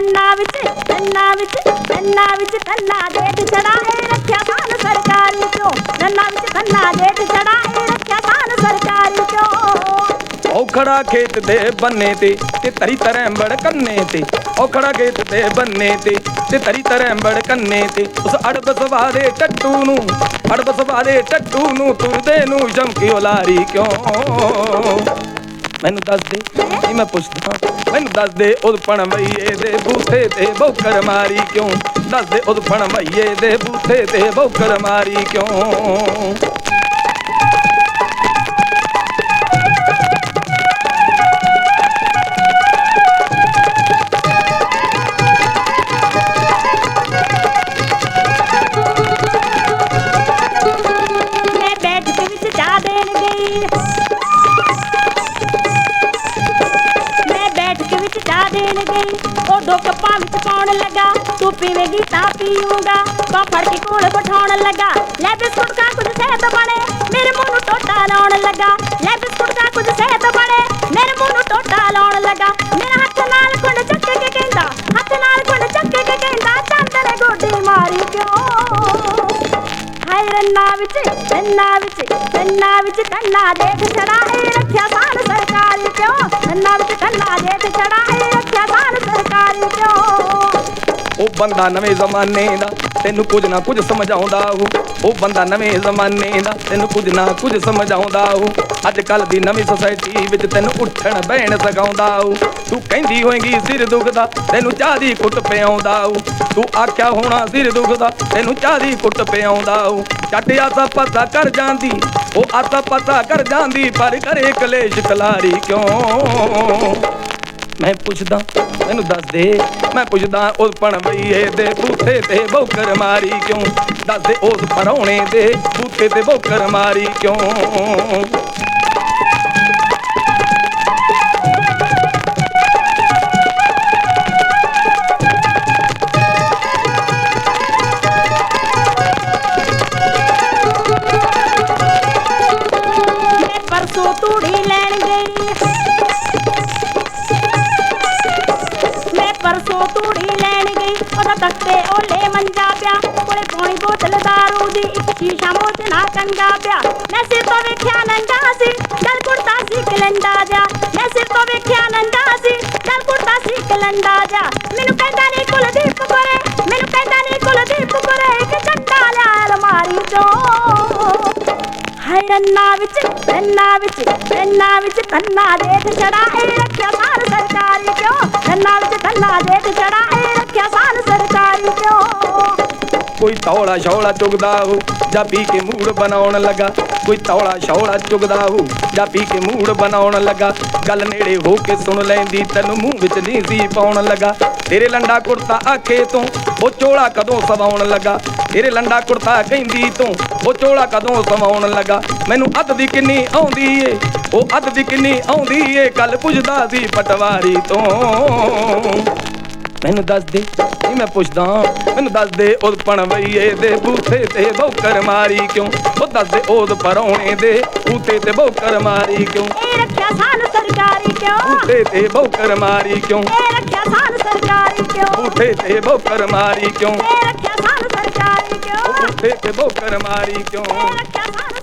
ਵਿੱਚ ਨੰਨਾ ਵਿੱਚ ਨੰਨਾ ਵਿੱਚ ਕੰਨਾ ਜੇਠ ਛੜਾਏ ਰੱਖਿਆ ਸਾਨ ਸਰਕਾਰੀ ਚੋਂ ਨੰਨਾ ਵਿੱਚ ਕੰਨਾ ਜੇਠ ਛੜਾਏ ਰੱਖਿਆ ਸਾਨ ਸਰਕਾਰੀ ਚੋਂ ਉਹ ਖੇਤ ਦੇ ਬੰਨੇ ਤੇ ਤੇ ਤਰੀ ਤਰੈਂਬੜ ਕੰਨੇ ਤੇ। ਔਖੜਾ ਖੇਤ ਦੇ ਬੰਨੇ ਤੇ ਤੇ ਤਰੀ ਤਰੈਂਬੜ ਕੰਨੇ ਤੇ। ਉਸ ਅੜਬ ਸਵਾਰੇ ਟੱਟੂ ਨੂੰ, ਅੜਬ ਸਵਾ ਦੇ ਟੱਟੂ ਨੂੰ, ਤੁਰਦੇ ਨੂੰ ਜਮਕੀ ਉਲਾਰੀ ਕਿਉਂ? ਮੈਨੂੰ ਦੱਸ ਦੇ ਨਹੀਂ ਮੈਂ ਪੁੱਛਦਾ? ਮੈਨੂੰ ਦੱਸ ਦੇ ਉਦ ਮਈਏ ਦੇ ਬੂਥੇ ਤੇ ਬੌਕਰ ਮਾਰੀ ਕਿਉਂ? ਦੱਸ ਦੇ ਉਦ ਮਈਏ ਦੇ ਬੂਥੇ ਤੇ ਬੌਕਰ ਮਾਰੀ ਕਿਉਂ? ਮੈਂ ਗਈ ਉਹ ਦੋ ਕੱਪਾਂ ਵਿੱਚ ਪਾਉਣ ਲੱਗਾ। ਤੂੰ ਪੀਵੇਂਗੀ ਤਾਂ ਪੀਊਂਗਾ। ਪਾ ਫੜ ਕੇ ਕੋਲ ਬਿਠਾਉਣ ਲੱਗਾ। ਲੈ ਬਿਸਕੁਟ ਦਾ ਕੁਝ ਸਹਿਤ ਬਣੇ ਮੇਰੇ ਮੂੰਹ ਨੂੰ ਟੋਟਾ ਲਾਉਣ ਲੱਗਾ। ਲੈ ਬਿਸਕੁਟ ਦਾ ਕੁਝ ਸਹਿਤ ਬਣੇ ਮੇਰੇ ਮੂੰਹ ਨੂੰ ਟੋਟਾ ਲਾਉਣ ਲੱਗਾ। ਮੇਰਾ ਹੱਥ ਨਾਲ ਕੁੰਡ ਚੱਕ ਕੇ ਕਹਿੰਦਾ, ਹੱਥ ਨਾਲ ਕੁੰਡ ਚੱਕ ਕੇ ਕਹਿੰਦਾ ਚੰਦਰੇ ਗੋਡੀ ਮਾਰੀ ਕਿਉਂ? ਹਾਏ ਰੰਨਾ ਵਿੱਚ ਰੰਨਾ ਵਿੱਚ ਰੰਨਾ ਵਿੱਚ ਕੰਨਾ ਦੇਖ ਛੜਾਏ ਰੱਖਿਆ ਸਾਨ ਬੰਦਾ ਨਵੇਂ ਜ਼ਮਾਨੇ ਦਾ, ਤੈਨੂੰ ਕੁਝ ਨਾ ਕੁਝ ਸਮਝਾਉਂਦਾ ਉਹ। ਉਹ ਬੰਦਾ ਨਵੇਂ ਜ਼ਮਾਨੇ ਦਾ, ਤੈਨੂੰ ਕੁਝ ਨਾ ਕੁਝ ਸਮਝਾਉਂਦਾ ਉਹ। ਅੱਜ ਕੱਲ ਦੀ ਨਵੀਂ ਸੋਸਾਇਟੀ ਵਿੱਚ ਤੈਨੂੰ ਉੱਠਣ ਬਹਿਣ ਸਿਖਾਉਂਦਾ ਉਹ। ਤੂੰ ਕਹਿੰਦੀ ਹੋਏਗੀ ਸਿਰ ਦੁਖਦਾ, ਤੈਨੂੰ ਚਾਹ ਦੀ ਕੁੱਟ ਪਿਆਉਂਦਾ ਉਹ। ਤੂੰ ਆਖਿਆ ਹੋਣਾ ਸਿਰ ਦੁਖਦਾ, ਤੈਨੂੰ ਚਾਹ ਦੀ ਕੁੱਟ ਪਿਆਉਂਦਾ ਉਹ। ਚੱਟ ਆਸਾ ਪਾਸਾ ਕਰ ਜਾਂਦੀ, ਉਹ ਆਸਾ ਪਾਸਾ ਕਰ ਜਾਂਦੀ, ਪਰ ਕਰੇ ਕਲੇਸ਼ ਕਲਾਰੀ ਕਿਉਂ? ਮੈਂ ਪੁੱਛਦਾ, ਮੈਨੂੰ ਦੱਸ ਦੇ। ਮੈਂ ਪੁੱਛਦਾ, ਉਸ ਪਣ ਦੇ ਬੂਥੇ ਤੇ ਬੋਕਰ ਮਾਰੀ ਕਿਉਂ? ਦੱਸ ਦੇ ਉਸ ਪਰੌਣੇ ਦੇ ਬੂਥੇ ਤੇ ਬੋਕਰ ਮਾਰੀ ਕਿਉਂ? ਮੂੰਹ ਪਿਆ। ਮੈਂ ਸਿਰ ਤੋਂ ਵੇਖਿਆ ਨੰਗਾ ਸੀ। ਗਲ ਕੁੜਤਾ ਸੀ ਕਲੰਡਾ ਜਾ। ਮੈਂ ਸਿਰ ਤੋਂ ਵੇਖਿਆ ਨੰਗਾ ਸੀ। ਗਲ ਕੁੜਤਾ ਸੀ ਕਲੰਡਾ ਜਾ। ਮੈਨੂੰ ਕਹਿੰਦਾ ਨਹੀਂ ਕੁਲਦੀਪ ਕੋਰੇ ਮੈਨੂੰ ਕਹਿੰਦਾ ਨਹੀਂ ਕੁਲਦੀਪ ਕੋਰੇ ਇੱਕ ਚੱਟਾ ਲਿਆ ਅਲਮਾਰੀ ਚੋਂ। ਹਾਏ, ਰੰਨਾ ਵਿੱਚ ਰੰਨਾ ਵਿੱਚ ਰੰਨਾ ਵਿੱਚ ਕੰਨਾ ਦੇਖ ਛੜਾਏ ਰੱਖਿਆ ਸਾਨ ਸਰਕਾਰੀ ਕਿਉਂ ਰੰਨਾ ਵਿੱਚ ਕੰਨਾ ਕੋਈ ਤੌਲਾ ਸ਼ੌਲਾ ਚੁਗਦਾ ਹੋ ਜਾਂ ਪੀ ਕੇ ਮੂਡ ਬਣਾਉਣ ਲੱਗਾ, ਕੋਈ ਤੌਲਾ ਸ਼ੌਲਾ ਚੁਗਦਾ ਹੋ ਜਾਂ ਪੀ ਕੇ ਮੂਡ ਬਣਾਉਣ ਲੱਗਾ, ਗੱਲ ਨੇੜੇ ਹੋ ਕੇ ਸੁਣ ਲੈਂਦੀ, ਤੈਨੂੰ ਮੂੰਹ ਵਿੱਚ ਨਹੀਂ ਸੀ ਪਾਉਣ ਲੱਗਾ। ਤੇਰੇ ਲੰਡਾ ਕੁੜਤਾ ਆਖੇ ਤੋਂ, ਉਹ ਚੋਲਾ ਕਦੋਂ ਸਵਾਉਣ ਲੱਗਾ? ਤੇਰੇ ਲੰਡਾ ਕੁੜਤਾ ਕਹਿੰਦੀ ਤੂੰ, ਉਹ ਚੋਲਾ ਕਦੋਂ ਸਵਾਉਣ ਲੱਗਾ? ਮੈਨੂੰ ਅੱਧ ਦੀ ਕਿੰਨੀ ਆਉਂਦੀ ਏ, ਉਹ ਅੱਧ ਦੀ ਕਿੰਨੀ ਆਉਂਦੀ ਏ ਕੱਲ ਪੁੱਛਦਾ ਸੀ ਪਟਵਾਰੀ ਤੋਂ। ਮੈਨੂੰ ਦੱਸ ਦੇ ਨਹੀਂ ਮੈਂ ਪੁੱਛਦਾ ਮੈਨੂੰ ਦੱਸ ਦੇ ਉਹ ਪਣਵਈਏ ਦੇ ਬੂਥੇ ਤੇ ਬੌਕਰ ਮਾਰੀ ਕਿਉਂ? ਉਹ ਦੱਸ ਦੇ ਉਹਦ ਪਰੌਣੇ ਦੇ ਬੂਥੇ ਤੇ ਬੌਕਰ ਮਾਰੀ ਕਿਉਂ? ਇਹ ਰੱਖਿਆ ਸਾਨ ਸਰਕਾਰੀ ਕਿਉਂ? ਬੂਥੇ ਤੇ ਬੌਕਰ ਮਾਰੀ ਕਿਉਂ? ਇਹ ਰੱਖਿਆ ਸਾਨ ਸਰਕਾਰੀ ਕਿਉਂ? ਬੂਥੇ ਤੇ ਬੌਕਰ ਮਾਰੀ ਕਿਉਂ? ਇਹ ਰੱਖਿਆ ਸਾਨ ਸਰਕਾਰੀ ਕਿਉਂ? ਬੂਥੇ ਤੇ ਬੌਕਰ ਮਾਰੀ ਕਿਉਂ? ਇਹ ਰੱਖਿਆ ਸਾਨ